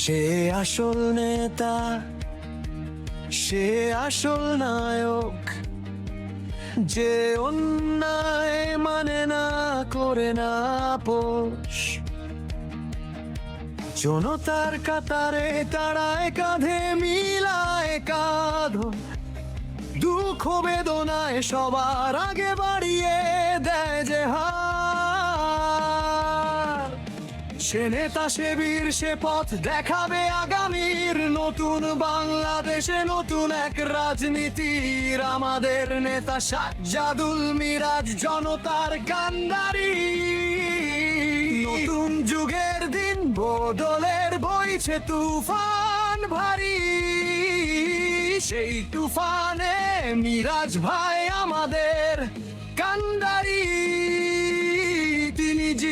সে আসল নেতা, সে আসল নায়ক, যে অন্যায় মানে না, করে না পোষ জনতার কাতারে তারায় কাঁধে মিলায় কাঁধ। দুঃখ বেদনায় সবার আগে বাড়িয়ে সে নেতা, সে বীর, সে পথ দেখাবে আগামীর। নতুন বাংলাদেশে নতুন এক রাজনীতির। আমাদের নেতা সাজ্জাদুল মিরাজ জনতার কান্দারি নতুন যুগের দিন, বদলের বইছে তুফান ভারী। সেই তুফানে মিরাজ ভাই আমাদের কান্দারি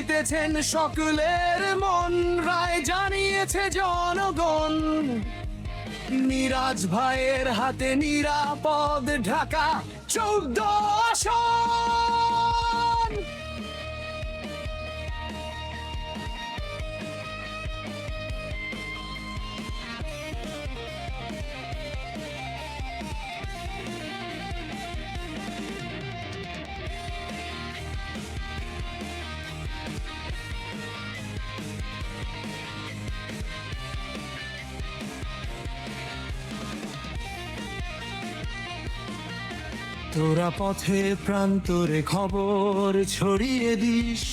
জিতেছেন সকলের মন রায় জানিয়েছে জনগণ। মিরাজ ভাইয়ের হাতে নিরাপদ ঢাকা চৌদ্দ আসন। তোরা পথে প্রান্তরে খবর ছড়িয়ে দিস।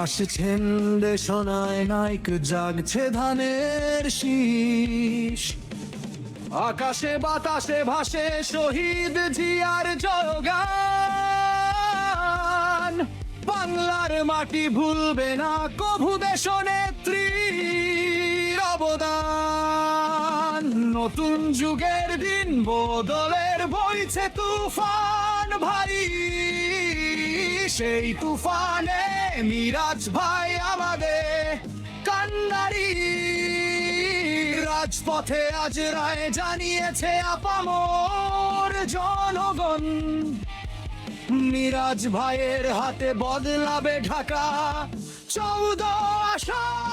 আসছেন দেশনায় নাইক জাগছে ধানের শীষ। আকাশে বাতাসে ভাসে শহীদ জিয়ার জয়গান বাংলার মাটি ভুলবে না, কভু দেশ নেত্রীর অবদান। নতুন যুগের দিন, বদলের বইছে তুফান ভাই সেই তুফানে মিরাজ ভাই আমাদের কান্নারি। রাজপথে আজ রায় জানিয়েছে আপামর জনগণ। মিরাজ ভাইয়ের হাতে বদলাবে ঢাকা। চৌদ আসন